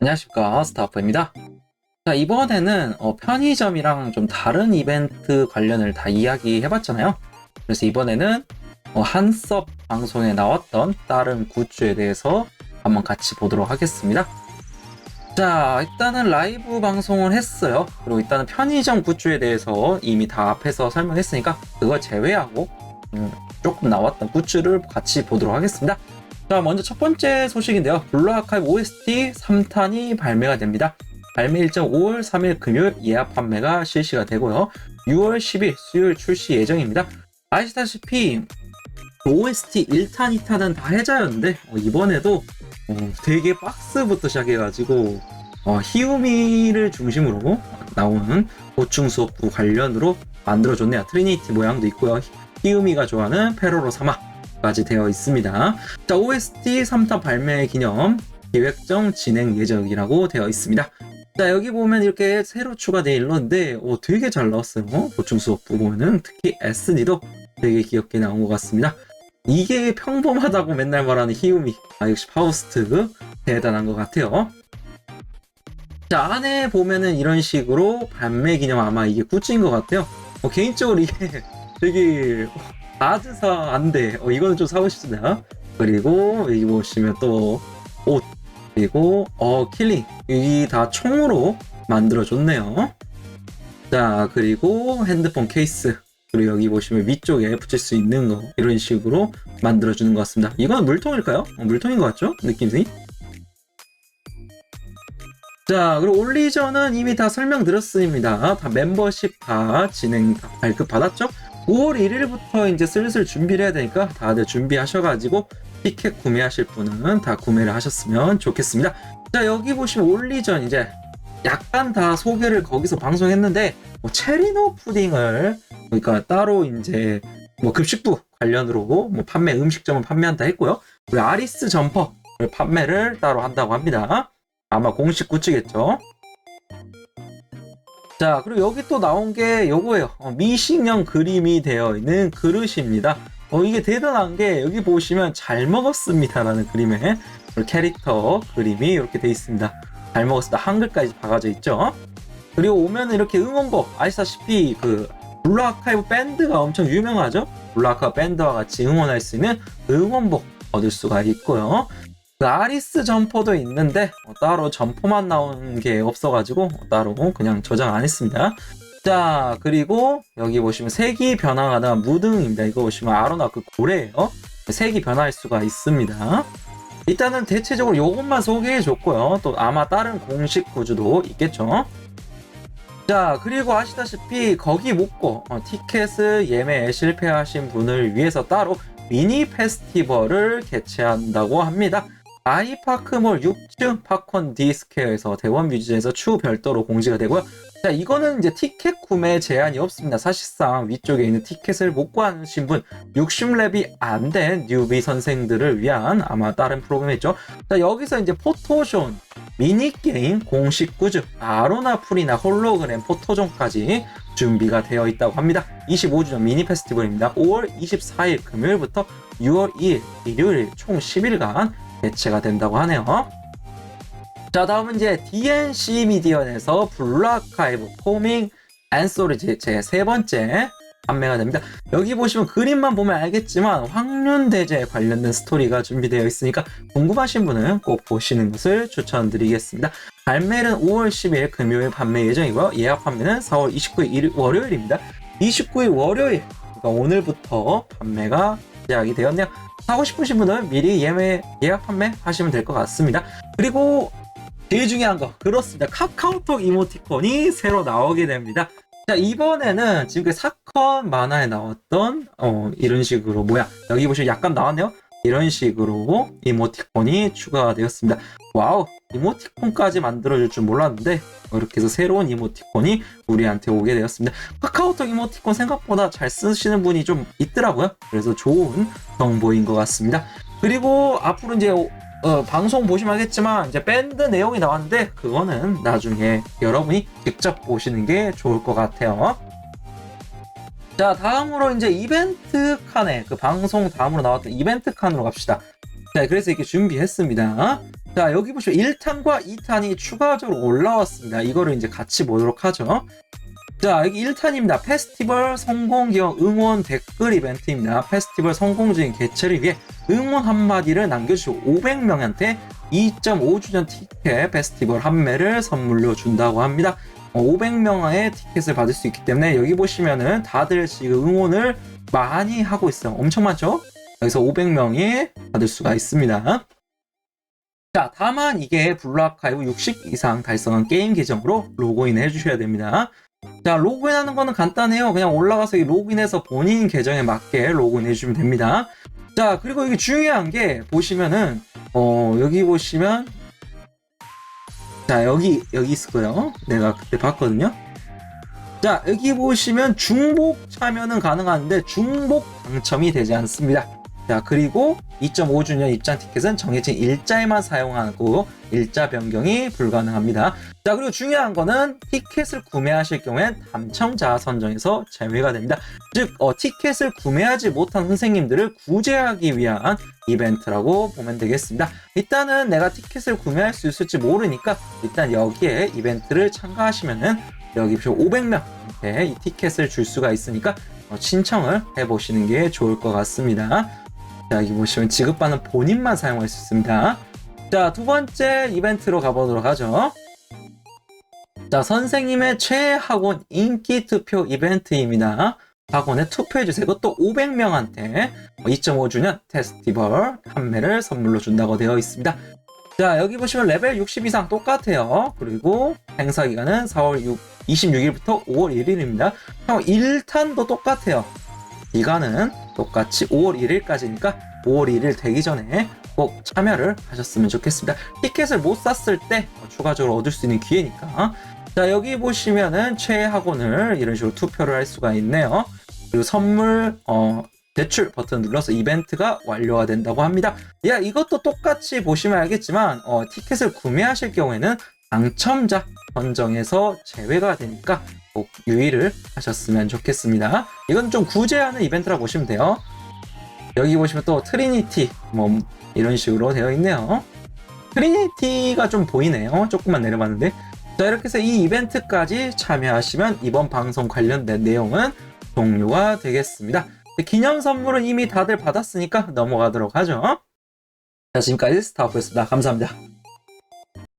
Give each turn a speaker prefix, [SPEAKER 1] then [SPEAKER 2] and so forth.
[SPEAKER 1] 안녕하십니까 스타프입니다. 자 이번에는 어, 편의점이랑 좀 다른 이벤트 관련을 다 이야기해 봤잖아요. 그래서 이번에는 어, 한섭 방송에 나왔던 다른 굿즈에 대해서 한번 같이 보도록 하겠습니다. 자 일단은 라이브 방송을 했어요. 그리고 일단은 편의점 굿즈에 대해서 이미 다 앞에서 설명했으니까 그걸 제외하고 음, 조금 나왔던 굿즈를 같이 보도록 하겠습니다. 자, 먼저 첫 번째 소식인데요. 블루 아카이브 OST 3탄이 발매가 됩니다. 발매 일정 5월 3일 금요일 예약 판매가 실시가 되고요. 6월 10일 수요일 출시 예정입니다. 아시다시피 OST 1탄, 2탄은 다 해자였는데 어, 이번에도 어, 되게 박스부터 시작해가지고 어, 히우미를 중심으로 나오는 보충 수업부 관련으로 만들어줬네요. 트리니티 모양도 있고요. 히우미가 좋아하는 페로로 사마 까지 되어 있습니다. 자, OST 3탄 발매 기념 계획정 진행 예정이라고 되어 있습니다. 자, 여기 보면 이렇게 새로 추가되어 있는데, 오, 되게 잘 나왔어요. 보충 수업 보면은 특히 SD도 되게 귀엽게 나온 것 같습니다. 이게 평범하다고 맨날 말하는 히우미. 아, 역시 파우스트 대단한 것 같아요. 자, 안에 보면은 이런 식으로 발매 기념 아마 이게 굿즈인 것 같아요. 어, 개인적으로 이게 되게 아드사 안돼. 어, 이거는 좀 사고 싶습니다. 그리고 여기 보시면 또 옷 그리고 어 킬링. 여기 다 총으로 만들어 줬네요. 자 그리고 핸드폰 케이스. 그리고 여기 보시면 위쪽에 붙일 수 있는 거. 이런 식으로 만들어 주는 것 같습니다. 이건 물통일까요? 어, 물통인 것 같죠? 느낌이? 자 그리고 올리전은 이미 다 설명드렸습니다. 다 멤버십 다 진행 다 발급 받았죠? 5월 1일부터 이제 슬슬 준비를 해야 되니까 다들 준비하셔가지고 티켓 구매하실 분은 다 구매를 하셨으면 좋겠습니다. 자 여기 보시면 올리전 이제 약간 다 소개를 거기서 방송했는데 뭐 체리노 푸딩을 그러니까 따로 이제 뭐 급식부 관련으로 뭐 판매 음식점을 판매한다 했고요. 그리고 아리스 점퍼 판매를 따로 한다고 합니다. 아마 공식 굿즈겠죠. 자, 그리고 여기 또 나온 게 요거예요. 어, 미식령 그림이 되어 있는 그릇입니다. 어, 이게 대단한 게 여기 보시면 잘 먹었습니다 라는 그림에 캐릭터 그림이 이렇게 되어 있습니다. 잘 먹었습니다. 한글까지 박아져 있죠. 그리고 오면 이렇게 응원복 아시다시피 그 블루 아카이브 밴드가 엄청 유명하죠. 블루 아카이브 밴드와 같이 응원할 수 있는 응원복 얻을 수가 있고요. 그 아리스 점퍼도 있는데 어, 따로 점퍼만 나온 게 없어가지고 어, 따로 그냥 저장 안 했습니다. 자 그리고 여기 보시면 색이 변화하다 무등입니다. 이거 보시면 아로나 그 고래예요. 색이 변화할 수가 있습니다. 일단은 대체적으로 이것만 소개해 줬고요. 또 아마 다른 공식 구주도 있겠죠. 자 그리고 아시다시피 거기 묵고 어, 티켓을 예매에 실패하신 분을 위해서 따로 미니 페스티벌을 개최한다고 합니다. 아이파크몰 6층 팝콘 디스케어에서 대원 뮤지에서 추후 별도로 공지가 되고요. 자, 이거는 이제 티켓 구매 제한이 없습니다. 사실상 위쪽에 있는 티켓을 못 구하신 분, 60렙이 안 된 뉴비 선생들을 위한 아마 다른 프로그램이죠. 자, 여기서 이제 포토존, 미니게임, 공식 구즈, 아로나 풀이나 홀로그램 포토존까지 준비가 되어 있다고 합니다. 25주년 미니 페스티벌입니다. 5월 24일 금요일부터 6월 2일 일요일 총 10일간 개최가 된다고 하네요. 자, 다음은 이제 DNC 미디어에서 블루아카이브 포밍 앤소리지 제세 번째 판매가 됩니다. 여기 보시면 그림만 보면 알겠지만 황륜대제 관련된 스토리가 준비되어 있으니까 궁금하신 분은 꼭 보시는 것을 추천드리겠습니다. 발매는 5월 10일 금요일 판매 예정이고요. 예약 판매는 4월 29일 일, 월요일입니다. 29일 월요일, 그러니까 오늘부터 판매가 시작이 되었네요. 사고 싶으신 분은 미리 예매, 예약 판매 하시면 될 것 같습니다. 그리고 제일 중요한 거 그렇습니다. 카카오톡 이모티콘이 새로 나오게 됩니다. 자 이번에는 지금 그 사건 만화에 나왔던 어, 이런 식으로 뭐야 여기 보시면 약간 나왔네요. 이런 식으로 이모티콘이 추가가 되었습니다. 와우 이모티콘까지 만들어줄 줄 몰랐는데 이렇게 해서 새로운 이모티콘이 우리한테 오게 되었습니다. 카카오톡 이모티콘 생각보다 잘 쓰시는 분이 좀 있더라고요. 그래서 좋은 정보인 것 같습니다. 그리고 앞으로 이제 어, 방송 보시면 알겠지만 이제 밴드 내용이 나왔는데 그거는 나중에 여러분이 직접 보시는 게 좋을 것 같아요. 자 다음으로 이제 이벤트 칸에 그 방송 다음으로 나왔던 이벤트 칸으로 갑시다. 자 그래서 이렇게 준비했습니다. 자, 여기 보시면 1탄과 2탄이 추가적으로 올라왔습니다. 이거를 이제 같이 보도록 하죠. 자, 여기 1탄입니다. 페스티벌 성공 기억 응원 댓글 이벤트입니다. 페스티벌 성공적인 개최를 위해 응원 한마디를 남겨주시고 500명한테 2.5주년 티켓 페스티벌 한 매를 선물로 준다고 합니다. 500명의 티켓을 받을 수 있기 때문에 여기 보시면은 다들 지금 응원을 많이 하고 있어요. 엄청 많죠? 여기서 500명이 받을 수가 있습니다. 자, 다만 이게 블루 아카이브 60 이상 달성한 게임 계정으로 로그인을 해주셔야 됩니다. 자, 로그인하는 거는 간단해요. 그냥 올라가서 이 로그인해서 본인 계정에 맞게 로그인 해주시면 됩니다. 자, 그리고 이게 중요한 게 보시면은 어, 여기 보시면 자, 여기 여기 있을 거예요. 내가 그때 봤거든요. 자, 여기 보시면 중복 참여는 가능한데 중복 당첨이 되지 않습니다. 자, 그리고 2.5주년 입장 티켓은 정해진 일자에만 사용하고 일자 변경이 불가능합니다. 자, 그리고 중요한 거는 티켓을 구매하실 경우엔 당첨자 선정에서 제외가 됩니다. 즉, 어, 티켓을 구매하지 못한 선생님들을 구제하기 위한 이벤트라고 보면 되겠습니다. 일단은 내가 티켓을 구매할 수 있을지 모르니까 일단 여기에 이벤트를 참가하시면은 여기 500명한테 이 티켓을 줄 수가 있으니까 어, 신청을 해보시는 게 좋을 것 같습니다. 자, 여기 보시면 지급받는 본인만 사용할 수 있습니다. 자, 두 번째 이벤트로 가보도록 하죠. 자, 선생님의 최애 학원 인기 투표 이벤트입니다. 학원에 투표해주세요. 이것도 500명한테 2.5주년 페스티벌 판매를 선물로 준다고 되어 있습니다. 자, 여기 보시면 레벨 60 이상 똑같아요. 그리고 행사 기간은 4월 6, 26일부터 5월 1일입니다. 1탄도 똑같아요. 기간은 똑같이 5월 1일까지니까 5월 1일 되기 전에 꼭 참여를 하셨으면 좋겠습니다. 티켓을 못 샀을 때 추가적으로 얻을 수 있는 기회니까. 자, 여기 보시면은 최애 학원을 이런 식으로 투표를 할 수가 있네요. 그리고 선물, 어, 대출 버튼 눌러서 이벤트가 완료가 된다고 합니다. 야, 이것도 똑같이 보시면 알겠지만, 어, 티켓을 구매하실 경우에는 당첨자 선정에서 제외가 되니까 꼭 유의를 하셨으면 좋겠습니다. 이건 좀 구제하는 이벤트라 보시면 돼요. 여기 보시면 또 트리니티 뭐 이런 식으로 되어 있네요. 트리니티가 좀 보이네요. 조금만 내려봤는데. 자, 이렇게 해서 이 이벤트까지 참여하시면 이번 방송 관련된 내용은 종료가 되겠습니다. 기념 선물은 이미 다들 받았으니까 넘어가도록 하죠. 자, 지금까지 스타워프였습니다. 감사합니다.